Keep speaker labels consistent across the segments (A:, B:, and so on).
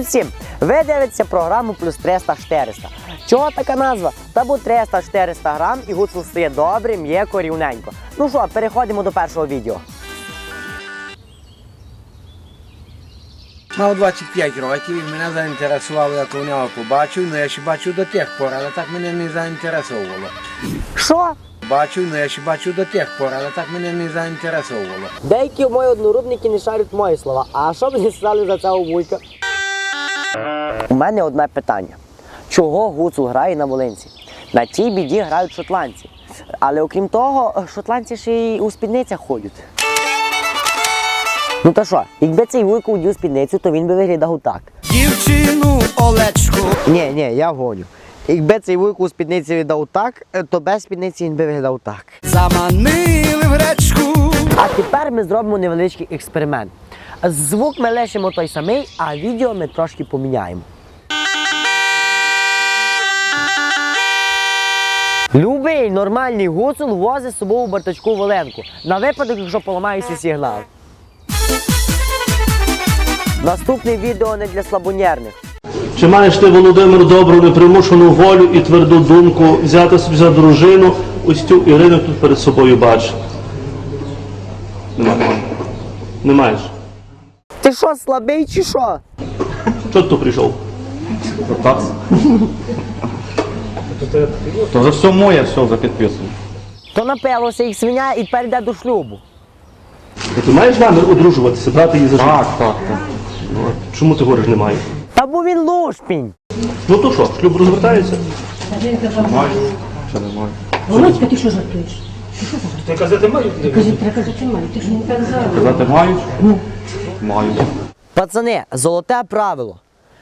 A: Привіт всім! Ви дивитеся програму плюс 300 400. Чого така назва? Та бо 300 400 грам і гуцул стає добрим, м'яко, рівненько. Ну що, переходимо до першого відео.
B: Мав 25 років і мене заінтересувало, як у нього побачив, ну я ще бачив до тих пор, але так мене не заінтересовувало.
A: Що?
B: Бачив, ну я ще бачив до тих пор, але так мене не заінтересовувало.
A: Деякі мої однорубники не шарять мої слова. А що мені сказали за цього вуйка? У мене одне питання. Чого гуцул грає на волинці? На тій біді грають шотландці. Але окрім того, шотландці ще й у спідницях ходять. Ну та що, якби цей вуйко удів спідницю, то він би виглядав так.
C: Дівчину Олечку.
A: Ні, ні, я гоню. Якби цей вуйко у спідниці віддав так, то без спідниці він би виглядав так.
C: Заманили в гречку.
A: А тепер ми зробимо невеличкий експеримент. Звук ми лишимо той самий, а відео ми трошки поміняємо. Любий нормальний гуцул возить з собою бартачку Воленку. На випадок, якщо поламається сигнал. Наступне відео не для слабонервних.
D: Чи маєш ти, Володимир, добру непримушену волю і тверду думку взяти собі за дружину ось цю Ірину тут перед собою бачиш? Нема. Не маєш.
A: Ти що, слабий чи що?
D: Чого ти тут прийшов?
E: То вже все моє, все вже підписано.
A: То напилося їх свиня і тепер йде до шлюбу.
D: А Ти маєш намір одружуватися, брати її за життя?
E: Так, так, так.
D: Чому ти говориш немає?
A: Та бо він лушпінь.
D: Ну то що, шлюб розвертається?
E: Ще немає.
F: Володька, ти що жартуєш?
D: Ти казати маю?
F: Кажи, треба казати маю, ти ж не казав.
E: Казати мають? Маю.
A: Пацани, золоте правило.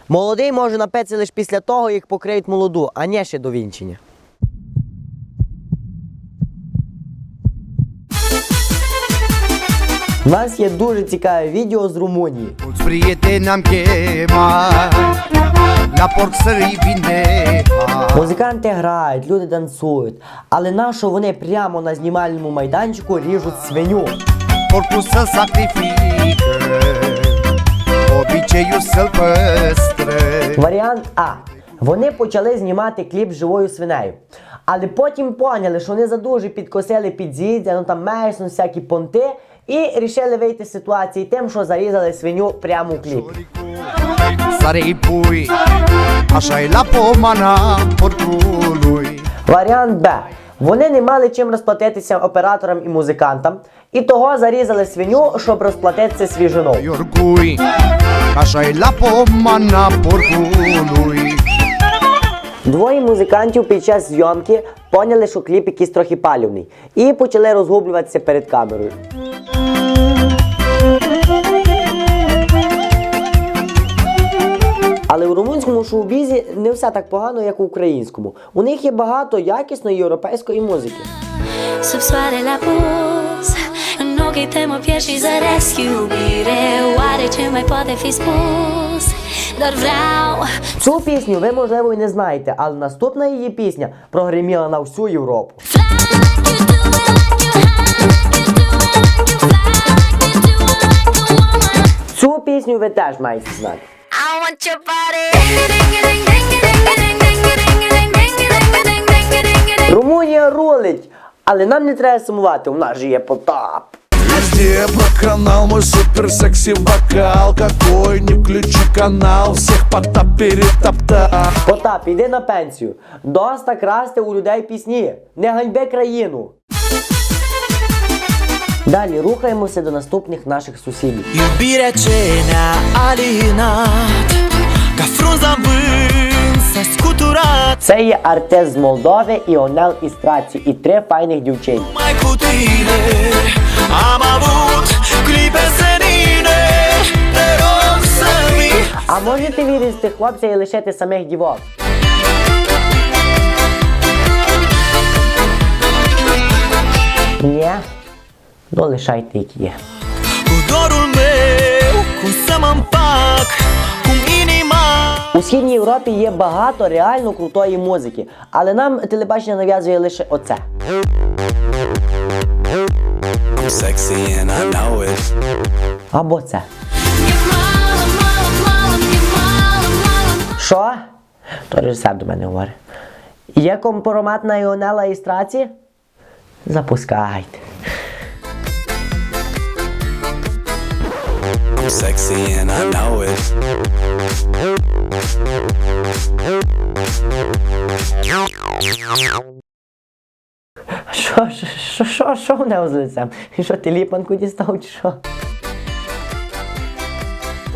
A: Молодий може напитися лише після того, як покриють молоду, а не ще до вінчення. У нас є дуже цікаве відео з Румунії. Музиканти грають, люди танцюють, але нащо вони прямо на знімальному майданчику ріжуть свиню?
C: Porcul să sacrifică Obiceiul să-l păstră
A: Варіант А. Вони почали знімати кліп з живою свинею. Але потім поняли, що вони задуже підкосили під зіддя, ну там Мейсон, всякі понти, і рішили вийти з ситуації тим, що зарізали свиню прямо у кліпі.
C: Sare-i pui Așa-i la pomana porcului
A: Варіант Б. Вони не мали чим розплатитися операторам і музикантам, і того зарізали свиню, щоб розплатитися свіжиною.
C: Porcului
A: Двоє музикантів під час зйомки поняли, що кліп якийсь трохи палівний, і почали розгублюватися перед камерою. Але у румунському шоу-бізі не все так погано, як у українському. У них є багато якісної європейської музики.
G: Mă pierd și zăresc iubire Oare ce mai poate fi spus? Doar vreau
A: Цю пісню ви, можливо, і не знаєте, але наступна її пісня прогреміла на всю Європу. Цю пісню ви теж маєте знати.
G: I want your body
A: Румунія рулить, але нам не треба сумувати, у нас же є Потап.
H: Везде канал мой супер секси вокал Какой не включи канал, всех Потап перетоптал
A: Потап, іди на пенсію. Доста красти у людей пісні. Не ганьби країну. Далі рухаємося до наступних наших сусідів.
C: În vânt s-a scuturat
A: Це є Артез з Молдови, Іонел із Траці і три файних дівчин.
C: Mai cu tine Am avut clipe senine Te rog să vii
A: А можете вирізати хлопця і лишити самих дівок? Ні? Ну лишайте, як є.
C: Cu dorul meu Cum să mă împac Cum inima
A: У східній Європі є багато реально крутої музики, але нам телебачення нав'язує лише оце.
H: Sexy and I know it
A: Або це.
G: Мало
A: То режисер до мене говорить. Є компромат на Іонела і страці? Запускайте.
C: Sexy and I know it.
A: Що, що, що, що, в нього з лицем? І Що ти ліпанку дістав чи що?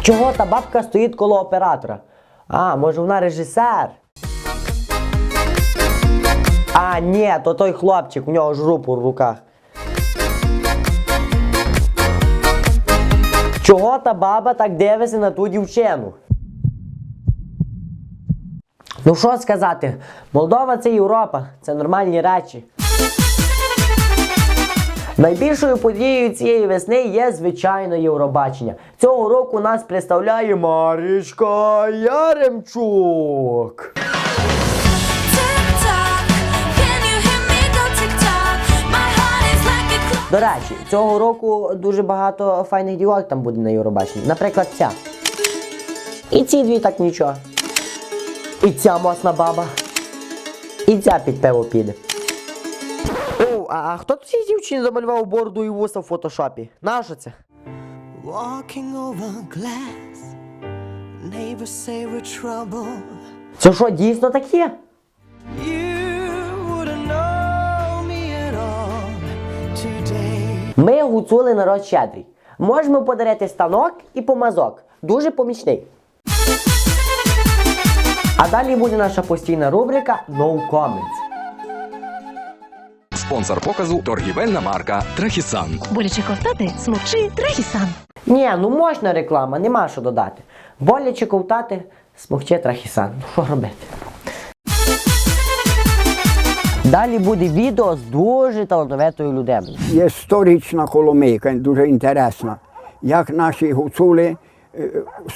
A: Чого та бабка стоїть коло оператора? А, може вона режисер? А, ні, то той хлопчик, у нього ж рупор в руках. Чого та баба так дивиться на ту дівчину? Ну що сказати? Молдова це Європа, це нормальні речі. Найбільшою подією цієї весни є звичайно Євробачення. Цього року нас представляє Марічка Яремчук. До речі, цього року дуже багато файних дівок там буде на Євробаченні. Наприклад, ця. І ці дві так нічого. І ця мосна баба. І ця під пиво піде. А, а хто тут цій дівчині замалював бороду і вуса в фотошопі? Нащо це?
C: Walking over glass. Neighbors say we're trouble.
A: Це що, дійсно таке? Ми гуцули народ щедрий. Можемо подарити станок і помазок. Дуже помічний. А далі буде наша постійна рубрика No Comments.
I: Спонсор показу торгівельна марка Трахісан.
F: Боляче ковтати, смокчи Трехісан.
A: Ні, ну можна реклама, нема що додати. Боляче ковтати, смокче трахісан. Ну що робити? Далі буде відео з дуже талановитою людиною.
J: Є сторічна коломийка, дуже інтересна, як наші гуцули е,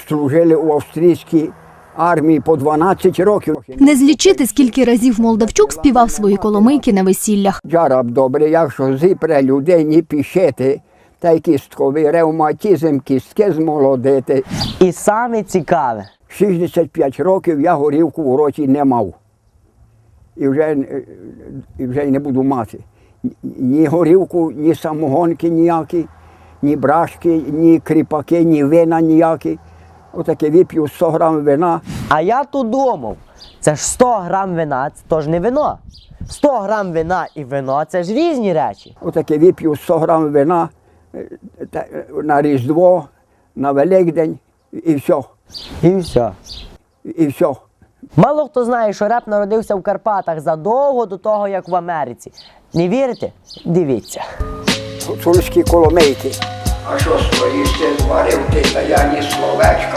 J: служили у австрійській армії по 12 років.
K: Не злічити, скільки разів Молдавчук співав свої коломийки на весіллях.
J: Джараб добре, якщо зіпре людині пішити, та й кістковий ревматизм, кістки змолодити.
A: І саме цікаве.
J: 65 років я горівку в роті не мав. І вже, е, і вже й не буду мати. Ні горівку, ні самогонки ніякі, ні брашки, ні кріпаки, ні вина ніякі. Отаке вип'ю 100 грам вина.
A: А я тут думав, це ж 100 грам вина, це то ж не вино. 100 грам вина і вино це ж різні речі.
J: Отаке вип'ю 100 грам вина е, е, на Різдво, на Великдень і все.
A: І все.
J: І все.
A: Мало хто знає, що реп народився в Карпатах задовго до того, як в Америці. Не вірите? Дивіться.
J: гуцульські коломейки. А що стоїш, ти зварив ти, та я ні словечка.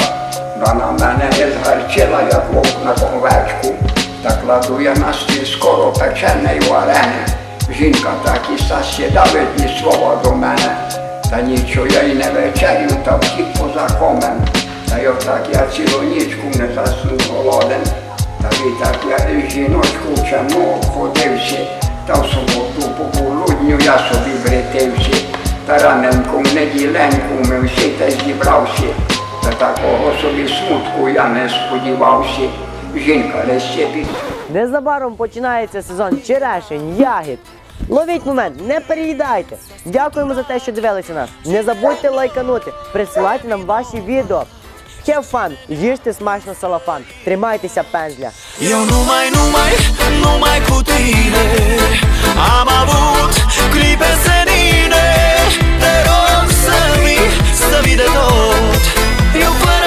J: Вона мене не згарчила, як вовк на конвечку. Та кладу я на стіл скоро печене й варене. Жінка так і сасідавить ні слова до мене. Та нічого я й не вечерю, та втік поза комем. Та й отак я цілу нічку не заснув голоден. Та відтак я і жіночку чому ходився, та в суботу по полудню я собі бретився раненьку в неділеньку ми всі те зібравші, та такого собі смутку я не сподівався. Жінка не щепить.
A: Незабаром починається сезон черешень, ягід. Ловіть момент, не переїдайте. Дякуємо за те, що дивилися нас. Не забудьте лайканути, присилайте нам ваші відео. Have fun, їжте смачно салафан. Тримайтеся пензля.
C: Eu nu mai, nu mai, numai cu tine Am vida tot Eu